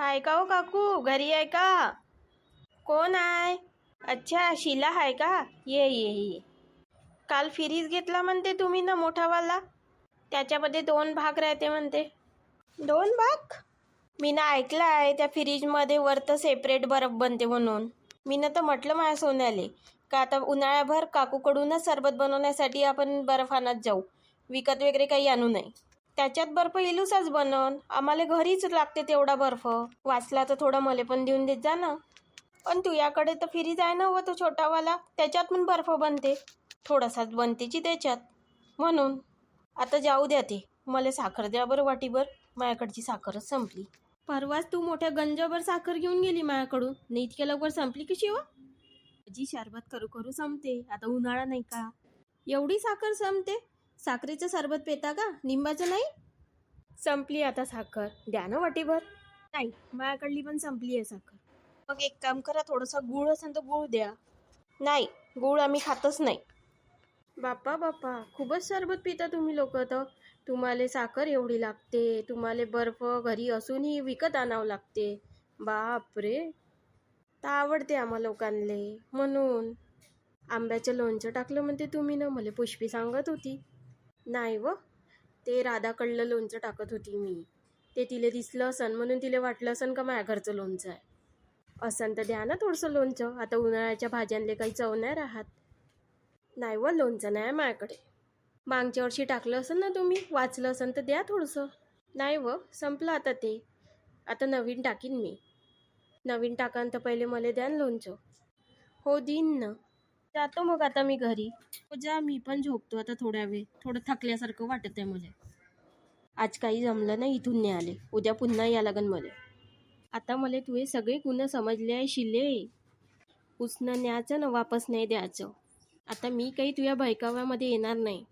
हाय का हो काकू? घरी आहे का? कोण आहे? अच्छा शिला आहे का? ये ये ये. काल फ्रीज घेतला म्हणते तुम्ही ना मोठावाला? त्याच्यामध्ये दोन भाग राहते म्हणते. दोन भाग? मी ना ऐकलं आहे त्या फ्रीजमध्ये वरतं सेपरेट बर्फ बनते म्हणून. मी ना तर म्हटलं माझ्या सोन्याले का आता उन्हाळ्याभर काकूकडूनच सरबत बनवण्यासाठी आपण बर्फ आणत जाऊ. विकत वगैरे काही आणू नाही. त्याच्यात बर्फ इलूसाच बनन. आम्हाला घरीच लागते तेवढा बर्फ. वाचला तर थोडा मले पण देऊन देत जा ना. पण तुझ्याकडे तर फ्रीज आहे ना व तो छोटावाला. त्याच्यात पण बर्फ बनते. थोडासाच बनतेची त्याच्यात. म्हणून. आता जाऊ द्या ते. मला साखर द्या बरं वाटीभर. माझ्याकडची साखरच संपली. परवाच तू मोठ्या गंजाभर साखर घेऊन गेली माझ्याकडून नाही इतक्या लवकर संपली कशी शिवा जी शरबत करू करू संपते. आता उन्हाळा नाही का? एवढी साखर संपते? साखरेचं सरबत पेता का? लिंबाचं नाही? संपली आता साखर. द्या ना वाटीभर. नाही माझ्याकडली पण संपली आहे साखर. मग एक काम करा थोडासा गुळ असेल तर गुळ द्या. नाही गुळ आम्ही खातच नाही. बाप्पा बाप्पा खूपच सरबत पिता तुम्ही लोक तर. तुम्हाला साखर एवढी लागते तुम्हाला बर्फ घरी असूनही विकत आणावं लागते. बापरे! तर आवडते आम्हा लोकांले म्हणून. आंब्याचं लोणचं टाकलं म्हणते तुम्ही ना मला पुष्पी सांगत होती. नाही व. ते राधाकडलं लोणचं टाकत होती मी. ते तिला दिसलं असन म्हणून तिला वाटलं असन का माझ्या घरचं लोणचं आहे. असन तर द्या ना थोडंसं लोणचं. आता उन्हाळ्याच्या भाज्यांले काही चव नाही राहत. नाही व लोणचं नाही आहे माझ्याकडे. मागच्या वर्षी टाकलं असेल ना तुम्ही वाचलं असेल तर द्या थोडंसं. नाही व संपलं आता ते. आता नवीन टाकीन मी. नवीन टाकान तर पहिले मला द्या ना लोणचं. हो देईन ना. जातो मग आता मी घरी. जा मी पण झोपतो आता थोड्या वेळ. थोडं थकल्यासारखं वाटत आहे मला आज काही जमलं नाही इथून नाही आले उद्या पुन्हा या लागन मला. आता मला तुझे सगळे गुन्हे समजले आहे शिले. उसनं न्यायचं ना वापस नाही द्यायचं. आता मी काही तुझ्या भयकाव्यामध्ये येणार नाही.